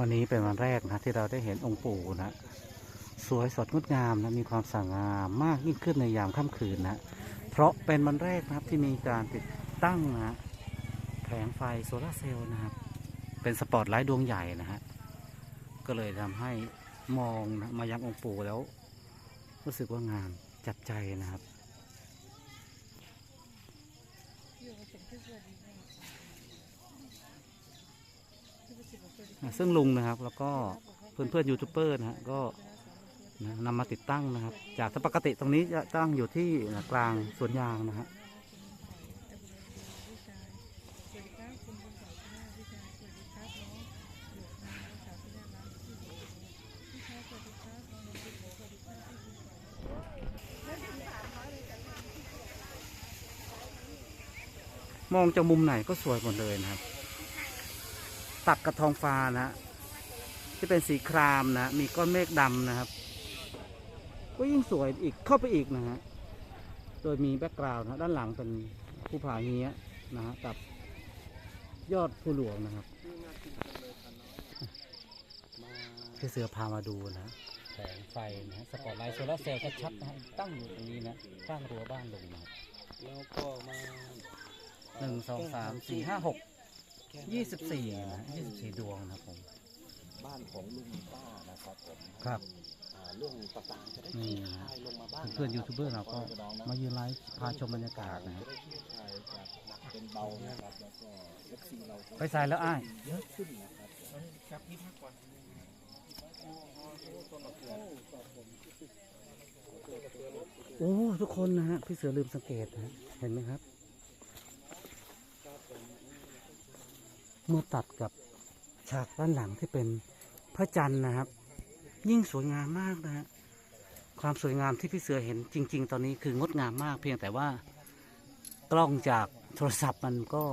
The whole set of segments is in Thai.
วันนี้เป็นวันแรกนะที่เราได้เห็นองค์ปู่นะสวยสดงดงามนะมีความสง่างามมากยิ่งขึ้นในยามค่ำคืนนะเพราะเป็นวันแรกนะครับที่มีการติดตั้งนะแผงไฟโซลาร์เซลล์นะครับ เป็นสปอตไลท์ดวงใหญ่นะฮะก็เลยทำให้มองนะมายังองค์ปู่แล้ว รู้สึกว่างามจับใจนะครับ อะ ซึ่งลุงนะครับ แล้วก็เพื่อนเพื่อนๆยูทูบเบอร์นะฮะก็นำมาติดตั้งนะครับ จากปกติตรงนี้จะตั้งอยู่ที่กลางสวนยางนะฮะมองจากมุมไหนก็สวยหมดเลยนะครับ ตัดกับทองฟ้านะฮะที่เป็นสีครามนะ มีก้อนเมฆดำนะครับ ก็ยิ่งสวยอีกเข้าไปอีกนะฮะ โดยมีแบ็กกราวน์นะด้านหลังเป็นภูผาเงี้ยนะฮะกับยอดภูหลวงนะครับพี่เสือพามาดูนะแผงไฟนะฮะสปอตไลท์โซลาร์เซลล์ชัดๆนะฮะตั้งอยู่ตรงนี้นะข้างรั้วบ้านลุงนะครับแล้วก็มาหนึ่งสองสามสี่ห้าหก ยี่สิบสี่นะยี่สิบสี่ดวงนะครับผมบ้านของลุงป้านะครับผมครับอ่าเรื่องต่างๆจะได้นี่ขี้นะคายลงมาบ้างเพื่อนๆยูทูบเบอร์เราก็มายืนไลฟ์พาชมบรรยากาศนะจะฮะได้ขี้คายจากหนักเป็นเบานะครับแล้วก็เอฟซีเราก็ไปใส่แล้วอ้าย เยอะขึ้นนะครับครับนี่มากกว่าโอ้ทุกคนนะฮะพี่เสือลืมสังเกตนะฮะเห็นไหมครับ เมื่อตัดกับฉากด้านหลังที่เป็นพระจันทร์นะครับ ยิ่งสวยงามมากนะฮะความสวยงามที่พี่เสือเห็นจริง ๆ ตอนนี้คืองดงามมาก เพียงแต่ว่ากล้องจากโทรศัพท์มันก็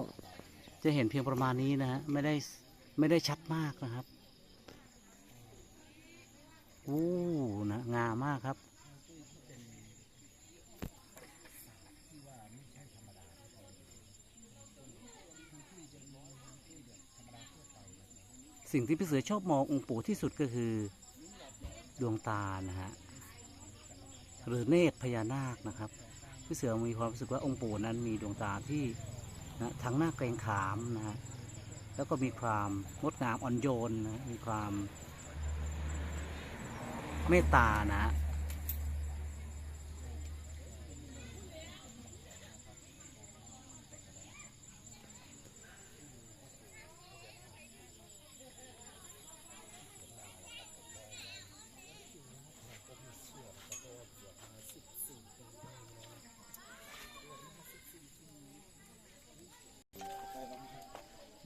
จะเห็นเพียงประมาณนี้นะฮะไม่ได้ไม่ได้ชัดมากนะครับโอ้นะงามมากครับ สิ่งที่พี่เสือชอบมององค์ปู่ที่สุดก็คือดวงตานะฮะหรือเนตรพญานาคนะครับพี่เสือมีความรู้สึกว่าองค์ปู่นั้นมีดวงตาที่นะทั้งหน้าเกรงขามนะฮะแล้วก็มีความงดงามอ่อนโยนนะมีความเมตตานะ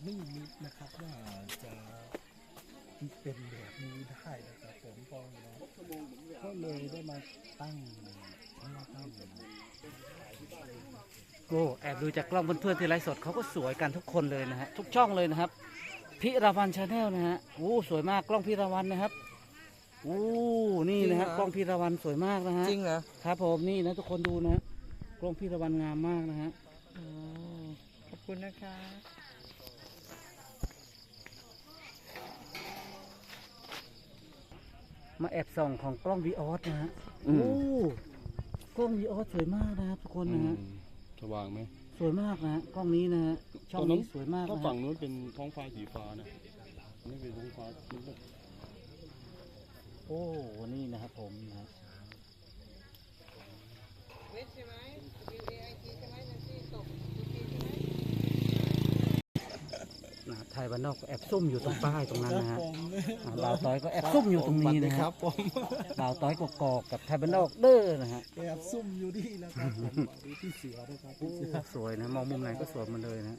ไม่นึกนะครับว่าจะเป็นแบบนี้ได้นะครับผมก็ก็เลยได้มาตั้งมาตั้งโอ้แอบดูจากกล้องเพื่อนๆที่ไลฟ์สดเขาก็สวยกันทุกคนเลยนะฮะทุกช่องเลยนะครับพิราวันชาแนลนะฮะโอ้สวยมากกล้องพิราวันนะครับโอ้นี่นะฮะกล้องพิราวันสวยมากนะฮะจริงเหรอครับผมนี่นะทุกคนดูนะกล้องพิราวันงามมากนะฮะขอบคุณนะคะ มาแอบส่องของกล้องวีออสนะฮะอืโอ้ม กล้องวีออสสวยมากนะครับทุกคนนะฮะสว่างไหมสวยมากนะฮะกล้องนี้นะฮะช่องนี้สวยมากถ้านะฝั่ฮะงนู้นเป็นท้องฟ้าสีฟ้านะอันนี่เป็นท้องฟ้าสีฟ้าโอ้นี่นะครับผมนะฮะ เวทใช่ไหม W A I T ใช่ไหมนันซี่ตกตัวทีใช่ไหม นะไทยบ้านนอกก็แอบซุ่มอยู่ตรงป้ายตรงนั้นนะฮะอ่าบ่าวต้อยก็แอบซุ่มอยู่ตรงนี้นะคครัรับบผมบ่าวต้อยกกอกกับไทยบ้านนอกเด้อนะฮะแอบซุ่มอยู่ที่แล้วครับผมดูที่เสือนะครับโอ้ที่เสือสวยนะมองมุมไหนก็สวยหมันเลยนะ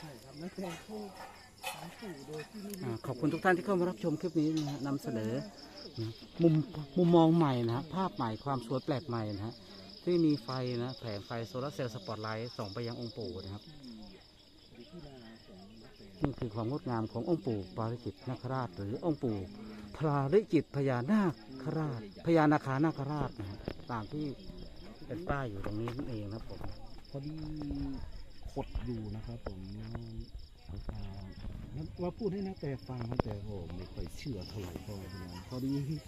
ใช่ครับแล้วแต่ผู้สายปู่โดยที่ไม่อ่าขอบคุณทุกท่านที่เข้ามารับชมคลิปนี้นะฮะนำเสนอนะมุมมุมมองใหม่นะฮะภาพใหม่ความสวยแปลกใหม่นะฮะ ที่มีไฟนะแผงไฟโซลาร์เซลล์สปอตไลท์ส่องไปยังองค์ปู่นะครับนี่คือความงดงามขององค์ปู่ปาริจิตนาคราช หรือองค์ปู่พราริจิตพญานาคราชพญานาคานาคราชนะฮะตามที่เป็นป้ายอยู่ตรงนี้นั่นเองนะครับผมพอดีคตอยู่นะครับผมนั้นว่าพูดให้นะแต่ฟังครับแต่ผมไม่ค่อยเชื่อเท่าไหร่พอพี่น้องพอดี